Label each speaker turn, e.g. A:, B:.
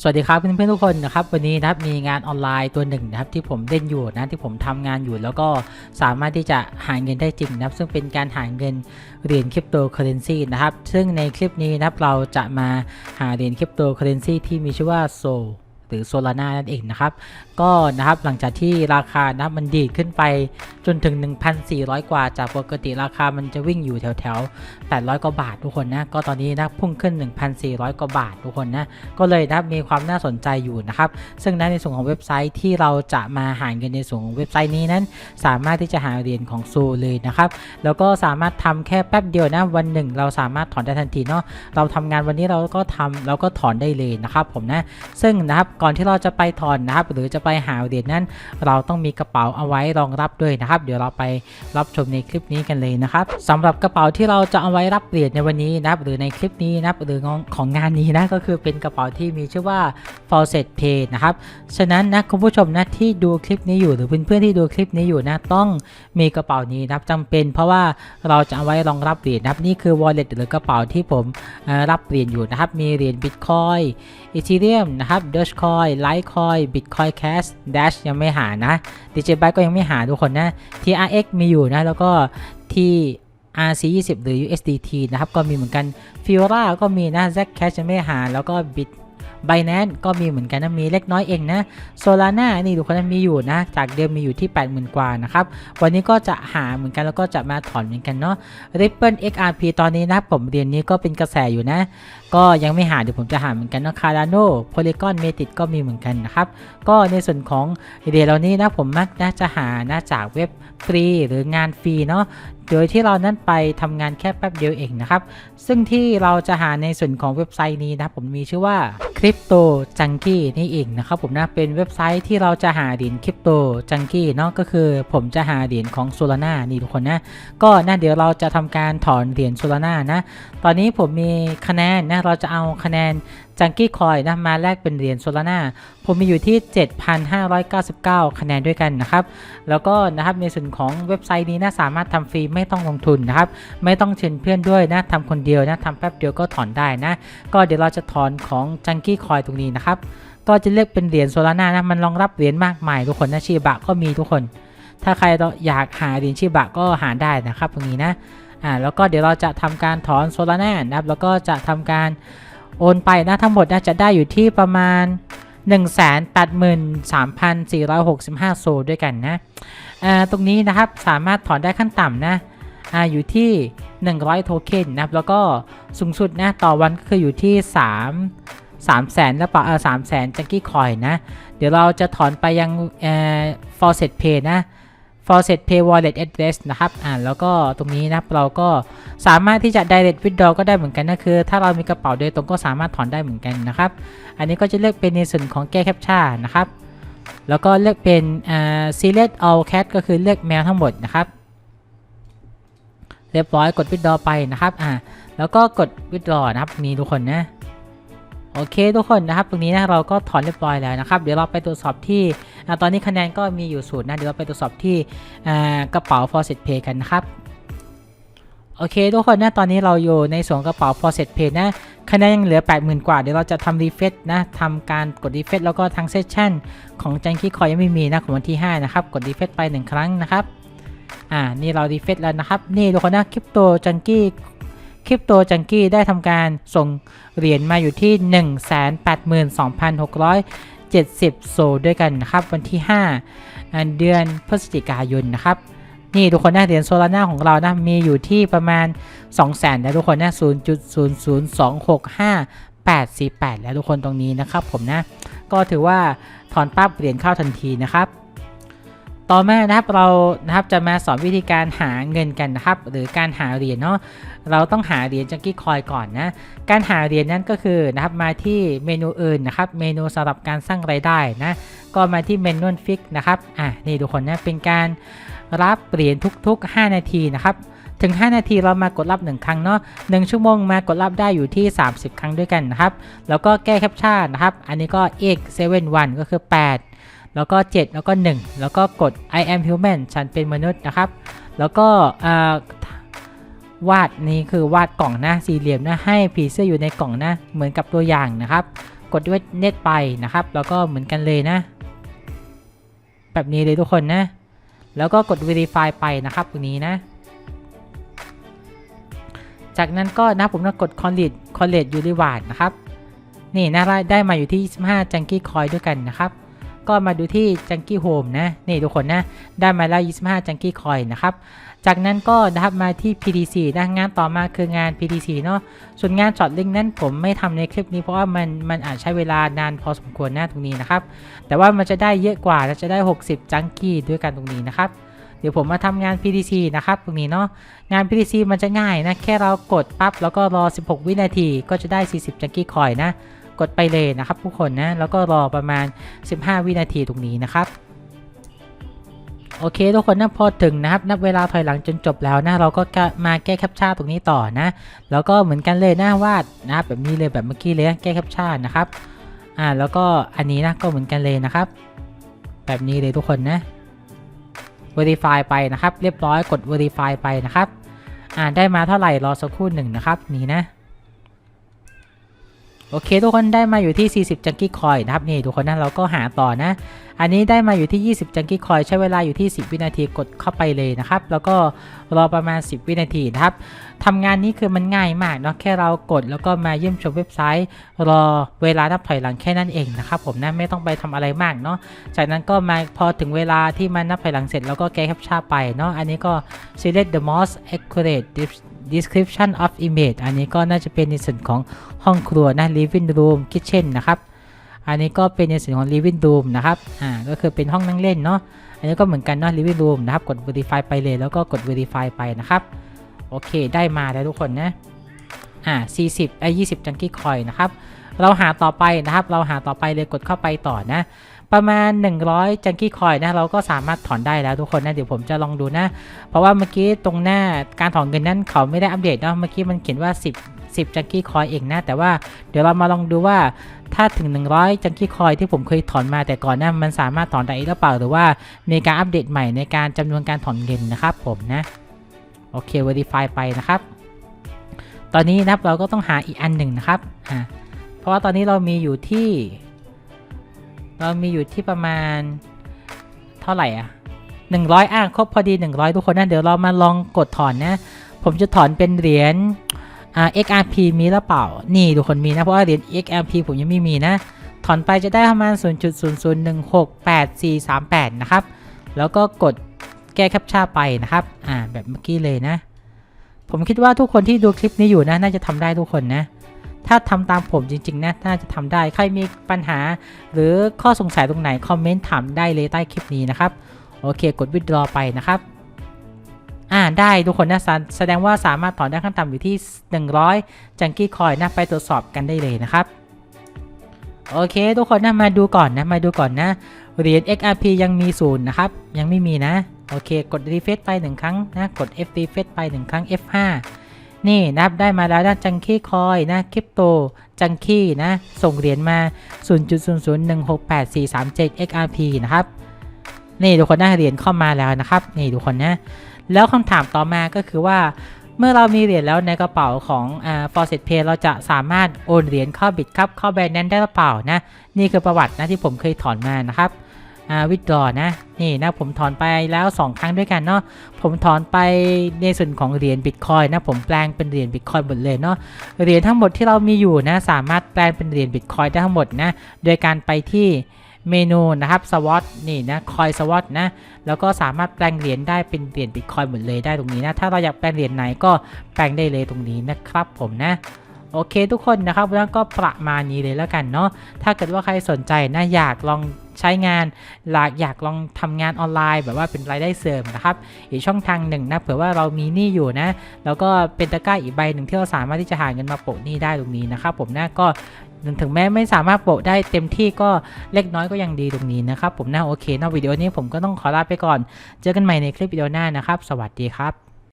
A: สวัสดีครับเพื่อนๆทุกคนนะครับวันนี้นะครับมีงานออนไลน์ตัวหนึ่งนะครับที่ผมเล่นอยู่นะที่ผมทำงานอยู่แล้วก็สามารถที่จะหาเงินได้จริงนะครับ ซึ่งเป็นการหาเงินเหรียญคริปโตเคอเรนซีนะครับ ซึ่งในคลิปนี้นะครับเราจะมาหาเหรียญคริปโตเคอเรนซีที่มีชื่อว่าโซหรือโซลาร่านั่นเองนะครับ ก็นะครับหลังจากที่ราคานะครับมันดีดขึ้นไปจนถึง 1,400 กว่าจากปกติราคามันจะวิ่งอยู่แถวๆ800 กว่าบาททุกคนนะก็ตอนนี้นะพุ่งขึ้น 1,400 กว่าบาททุกคนนะก็เลยนะมีความน่าสนใจอยู่นะครับซึ่งในส่วนของเว็บไซต์ที่เราจะมาหาเงินในส่วนของเว็บไซต์นี้นั้น สามารถที่จะหาเหรียญของซูเลยนะครับแล้วก็สามารถทำแค่แป๊บเดียวนะวันหนึ่ง เราสามารถถอนได้ทันทีเนาะเราทำงานวันนี้เราก็ทำเราก็ถอนได้เลยนะครับผมนะซึ่งนะครับก่อนที่เราจะไปถอนนะครับหรือจะไปหาเหรียญนั้น เราต้องมีกระเป๋าเอาไว้รองรับด้วยนะครับ เดี๋ยวเราไปรับชมในคลิปนี้กันเลยนะครับสำหรับกระเป๋าที่เราจะเอาไว้รับเหรียญในวันนี้นะครับ หรือในคลิปนี้นะครับหรือของงานนี้นะก็คือเป็นกระเป๋าที่มีชื่อว่า Faucet Pay นะครับฉะนั้นนะคุณผู้ชมนะที่ดูคลิปนี้อยู่หรือเพื่อนๆที่ดูคลิปนี้อยู่นะต้องมีกระเป๋านี้นะครับจำเป็น เพราะว่าเราจะเอาไว้รองรับเหรียญนะครับนี่คือ wallet หรือกระเป๋าที่ผมรับเหรียญอยู่นะครับมีเหรียญ Bitcoin Ethereum นะครับ Dogecoin Litecoin Bitcoin Cash Dash ยังไม่หานะ DJByte ก็ยังไม่หาทุกคนนะ TRX มีอยู่นะ แล้วก็ที่ RC20 หรือ USDT นะครับ ก็มีเหมือนกัน Fiora ก็มีนะ Zcash ยังไม่หา แล้วก็ Bit Binance ก็มีเหมือนกันนะมีเล็กน้อยเองนะ Solana นี่ทุกคนนมีอยู่นะ จากเดิมมีอยู่ที่ 80,000 กว่านะครับ วันนี้ก็จะหาเหมือนกันแล้วก็จะมาถอนเหมือนกันเนาะ Ripple XRP ตอนนี้นะผมเรียนนี้ก็เป็นกระแสอยู่นะ ก็ยังไม่หาเดี๋ยวผมจะหาเหมือนกันเนาะ Cardano Polygon Matic ก็มีเหมือนกันนะครับ ก็ในส่วนของเหรียเหล่านี้นะผมมักนะจะหานะจากเว็บฟรีหรืองานฟรีเนาะ โดยที่เรานั้นไปทำงานแค่แป๊บเดียวเองนะครับ ซึ่งที่เราจะหาในส่วนของเว็บไซต์นี้นะผมมีชื่อว่า Crypto Junkie นี่เองนะครับผมนะเป็นเว็บไซต์ที่เราจะหาเหรียญ Crypto Junkie เนาะก็คือผมจะหาเหรียญของ Solana นี่ทุกคนนะ ก็นะเดี๋ยวเราจะทำการถอนเหรียญ Solana นะ ตอนนี้ผมมีคะแนนนะเราจะเอาคะแนน Junkie Coin นะมาแลกเป็นเหรียญ Solana ผมมีอยู่ที่ 7,599 คะแนนด้วยกันนะครับ แล้วก็นะครับในส่วนของเว็บไซต์นี้นะสามารถทำฟรีไม่ต้องลงทุนนะครับ ไม่ต้องเชิญเพื่อนด้วยนะทำคนเดียวนะทำแป๊บเดียวก็ถอนได้นะ ก็เดี๋ยวเราจะถอนของ Junkie Coin ตรงนี้นะครับก็จะเลือกเป็นเหรียญ Solana นะมันรองรับเหรียญมากมายทุกคนนะชีบะก็มีทุกคน ถ้าใครอยากหาเหรียญชีบะก็หาได้นะครับตรงนี้นะอ่าแล้วก็เดี๋ยวเราจะทำการถอน Solana นะครับแล้วก็จะทำการ โอนไปนะทั้งหมดนะจะได้อยู่ที่ประมาณ 183,465 โซลด้วยกันนะอ่าตรงนี้นะครับสามารถถอนได้ขั้นต่ำนะออยู่ที่ 100 โทเค็นนะครับ แล้วก็สูงสุดนะต่อวันก็คืออยู่ที่ 3 3แสนแล้วเปล่าเออ3แสนจังกี้คอยนะ เดี๋ยวเราจะถอนไปยังเอ่อ Faucet Pay นะ Faucet Pay Wallet Address นะครับอ่าแล้วก็ตรงนี้นะครับเราก็สามารถที่จะ Direct Withdraw ก็ได้เหมือนกันนะคือ ถ้าเรามีกระเป๋าโดยตรงก็สามารถถอนได้เหมือนกันนะครับ อันนี้ก็จะเลือกเป็นในส่วนของแก้แคปชั่นนะครับแล้วก็เลือกเป็น Select All Cat ก็คือเลือกแมวทั้งหมดนะครับเรียบร้อยกด Withdraw ไปนะครับอ่าแล้วก็กด Withdraw นะครับนี่ทุกคนนะโอเคทุกคนนะครับ ตรงนี้นะเราก็ถอนเรียบร้อยแล้วนะครับ เดี๋ยวเราไปตรวจสอบที่ ตอนนี้คะแนนก็มีอยู่ศูนย์นะเดี๋ยวเราไปตรวจสอบที่กระเป๋า Faucet Pay กันนะครับโอเคทุกคนนะตอนนี้เราอยู่ในส่วนกระเป๋า Faucet Pay นะคะแนนยังเหลือ 80,000 กว่า เดี๋ยวเราจะทำรีเฟซนะทำการกดรีเฟซแล้วก็ทางเซสชั่นของจังกี้คอยยังไม่มีนะของวันที่ 5 นะครับ กดรีเฟซไป 1 ครั้งนะครับอ่านี่เรารีเฟซแล้วนะครับ นี่ทุกคนนะคริปโตจังกี้คริปโตจังกี้ได้ทำการส่งเหรียญมาอยู่ที่ 70 โซลด้วยกันนะครับ วันที่ 5 เดือนพฤศจิกายนนะครับนี่ทุกคนนะเหรียญโซลาร่าของเรานะมีอยู่ที่ประมาณ 200,000นะทุกคนนะ0.00265แล้วทุกคนตรงนี้นะครับผมนะ ก็ถือว่าถอนปั๊บเหรียญเข้าทันทีนะครับ ต่อมานะครับเรานะครับจะมาสอนวิธีการหาเงินกันนะครับ หรือการหาเหรียญเนาะเราต้องหาเหรียญจังกี้คอยก่อนนะการหาเหรียญนั้นก็คือนะครับมาที่เมนูอื่นนะครับ เมนูสำหรับการสร้างรายได้นะก็มาที่เมนูฟิกนะครับอะนี่ทุกคนนะเป็นการรับเหรียญทุก ๆ 5 นาทีนะครับถึง 5 นาทีเรามากดรับ 1 ครั้งเนาะ1ชั่วโมงมากดรับได้อยู่ที่ 30 ครั้งด้วยกันนะครับ แล้วก็แก้แคปชั่นนะครับ อันนี้ก็ x 7 1ก็คือ 8 แล้วก็ 7 แล้วก็ 1 แล้วก็กด I am human ฉันเป็นมนุษย์นะครับ แล้วก็วาดนี่คือวาดกล่องนะสี่เหลี่ยมนะให้ผีเสื้ออยู่ในกล่องนะ เหมือนกับตัวอย่างนะครับ กดด้วยเน็ตไปนะครับ แล้วก็เหมือนกันเลยนะ แบบนี้เลยทุกคนนะ แล้วก็กด verify ไปนะครับตรงนี้นะ จากนั้นก็นะผมต้องกด collect collect u r i w a r d นะครับ นี่นะได้มาอยู่ที่ 25 junkie coin ด้วยกันนะครับ ก็มาดูที่ junkie home นะนี่ทุกคนนะได้มาแล้ว 25 junkie coin นะครับจากนั้นก็นะครับมาที่ PDC นะงานต่อมาคืองาน PDC เนาะส่วนงานช็อตลิงนั้นผมไม่ทำในคลิปนี้เพราะว่ามันมันอาจใช้เวลานานพอสมควรนะตรงนี้นะครับแต่ว่ามันจะได้เยอะกว่าและจะได้ 60 จังกี้ด้วยกันตรงนี้นะครับเดี๋ยวผมมาทำงาน PDC นะครับตรงนี้เนาะงาน PDC มันจะง่ายนะ แค่เรากดปั๊บแล้วก็รอ 16 วินาทีก็จะได้ 40 จังกี้คอยนะ กดไปเลยนะครับทุกคนนะแล้วก็รอประมาณ 15 วินาทีตรงนี้นะครับโอเคทุกคนนะพอถึงนะครับนับเวลาถอยหลังจนจบแล้วนะเราก็มาแก้แคปชั่นตรงนี้ต่อนะแล้วก็เหมือนกันเลยนะวาดนะแบบนี้เลยแบบเมื่อกี้เลยแก้แคปชั่นนะครับอ่าแล้วก็อันนี้นะก็เหมือนกันเลยนะครับ แบบนี้เลยทุกคนนะ verify ไปนะครับ เรียบร้อยกด verify ไปนะครับอ่าได้มาเท่าไหร่รอสักครู่หนึ่งนะครับนี่นะ โอเค ทุกคนได้มาอยู่ที่ 40 จังกี้คอยนะครับนี่ทุกคนนะเราก็หาต่อนะ อันนี้ได้มาอยู่ที่ 20 จังกี้คอยใช้เวลาอยู่ที่ 10 วินาทีกดเข้าไปเลยนะครับ แล้วก็รอประมาณ 10 วินาทีนะครับทำงานนี้คือมันง่ายมากเนาะแค่เรากดแล้วก็มาเยี่ยมชมเว็บไซต์ รอเวลานับถอยหลังแค่นั้นเองนะครับผมนะไม่ต้องไปทำอะไรมากเนาะจากนั้นก็มาพอถึงเวลาที่มันนับถอยหลังเสร็จแล้วก็แก้แคปชั่นไปเนาะอันนี้ก็ select the most accurate description of image อันนี้ก็น่าจะเป็นในส่วนของห้องครัวนะ living room kitchen นะครับอันนี้ก็เป็นในส่วนของ living room นะครับอ่าก็คือเป็นห้องนั่งเล่นเนาะอันนี้ก็เหมือนกันเนาะ living room นะครับกด verify ไปเลยแล้วก็กด verify ไปนะครับโอเคได้มาแล้วทุกคนนะอ่า40ไอ้20จังกี้คอยนะครับเราหาต่อไปนะครับ เราหาต่อไปเลยกดเข้าไปต่อนะ ประมาณ 100 จังกี้คอยนะเราก็สามารถถอนได้แล้วทุกคนนะเดี๋ยวผมจะลองดูนะ เพราะว่าเมื่อกี้ตรงหน้าการถอนเงินนั้นเขาไม่ได้อัปเดตเนาะเมื่อกี้มันเขียนว่า 10 10จังกี้คอยเองนะแต่ว่าเดี๋ยวเรามาลองดูว่าถ้าถึง 100 จังกี้คอยที่ผมเคยถอนมาแต่ก่อนนะมันสามารถถอนได้หรือเปล่าหรือว่ามีการอัปเดตใหม่ในการจำนวนการถอนเงินนะครับผมนะโอเค verify ไปนะครับ ตอนนี้นะครับเราก็ต้องหาอีกอันหนึ่งนะครับอ่าเพราะว่าตอนนี้เรามีอยู่ที่ เรามีอยู่ที่ประมาณเท่าไหร่อะ 100 อะครบพอดี 100 ทุกคนนะเดี๋ยวเรามาลองกดถอนนะ ผมจะถอนเป็นเหรียญอ่า XRP มีหรือเปล่า นี่ทุกคนมีนะ เพราะว่าเหรียญ XRP ผมยังไม่มีนะ ถอนไปจะได้ประมาณ 0.00168438 นะครับ แล้วก็กดแก้แคปชั่นไปนะครับ อ่า แบบเมื่อกี้เลยนะ ผมคิดว่าทุกคนที่ดูคลิปนี้อยู่นะ น่าจะทำได้ทุกคนนะ ถ้าทำตามผมจริงๆนะน่าจะทำได้ ใครมีปัญหา หรือข้อสงสัยตรงไหน คอมเมนต์ถามได้เลยใต้คลิปนี้นะครับ โอเค กดวิดรอไปนะครับ อ่าได้ทุกคนนะแสแสดงว่าสามารถถอนได้ขั้นต่ำอยู่ที่ 100 จังกี้คอยนะไปตรวจสอบกันได้เลยนะครับ โอเค ทุกคนนะมาดูก่อนนะ มาดูก่อนนะเหรียญ XRP ยังมีศูนย์นะครับ ยังไม่มีนะ โอเค กด refresh ไป 1 ครั้งนะ กด F refresh ไป 1 ครั้ง F5 นี่นับได้มาแล้วนะจังคี้คอยนะคริปโตจังคี้นะส่งเหรียญมา 0.00168437 XRP นะครับนี่ทุกคนได้เหรียญเข้ามาแล้วนะครับ นี่ทุกคนนะแล้วคำถามต่อมาก็คือว่าเมื่อเรามีเหรียญแล้วในกระเป๋าของอ่า Faucet Pay เราจะสามารถโอนเหรียญเข้าบิตครับเข้าแบรนด์นั้นได้หรือเปล่านะ นี่คือประวัตินะที่ผมเคยถอนมานะครับ วิดรอนะ นี่นะผมถอนไปแล้ว 2 ครั้งด้วยกันเนาะผมถอนไปในส่วนของเหรียญบิตคอยนะผมแปลงเป็นเหรียญบิตคอยหมดเลยเนาะเหรียญทั้งหมดที่เรามีอยู่นะสามารถแปลงเป็นเหรียญบิตคอยได้ทั้งหมดนะโดยการไปที่เมนูนะครับสวอตนี่นะคอยสวอตนะแล้วก็สามารถแปลงเหรียญได้เป็นเหรียญบิตคอยหมดเลยได้ตรงนี้นะถ้าเราอยากแปลงเหรียญไหนก็แปลงได้เลยตรงนี้นะครับผมนะโอเคทุกคนนะครับแล้วก็ประมาณนี้เลยแล้วกันเนาะถ้าเกิดว่าใครสนใจนะอยากลอง ใช้งานหลากอยากลองทำงานออนไลน์ แบบว่าเป็นรายได้เสริมนะครับ อีกช่องทางหนึ่งนะเผื่อว่าเรามีหนี้อยู่นะ แล้วก็เป็นตะกร้าอีกใบหนึ่งที่เราสามารถที่จะหาเงินมาโปะหนี้ได้ตรงนี้นะครับผมนะก็ถึงแม้ไม่สามารถโปะได้เต็มที่ก็เล็กน้อยก็ยังดีตรงนี้นะครับผมนะโอเคนะวิดีโอนี้ผมก็ต้องขอลาไปก่อน เจอกันใหม่ในคลิปวิดีโอหน้านะครับ สวัสดีครับ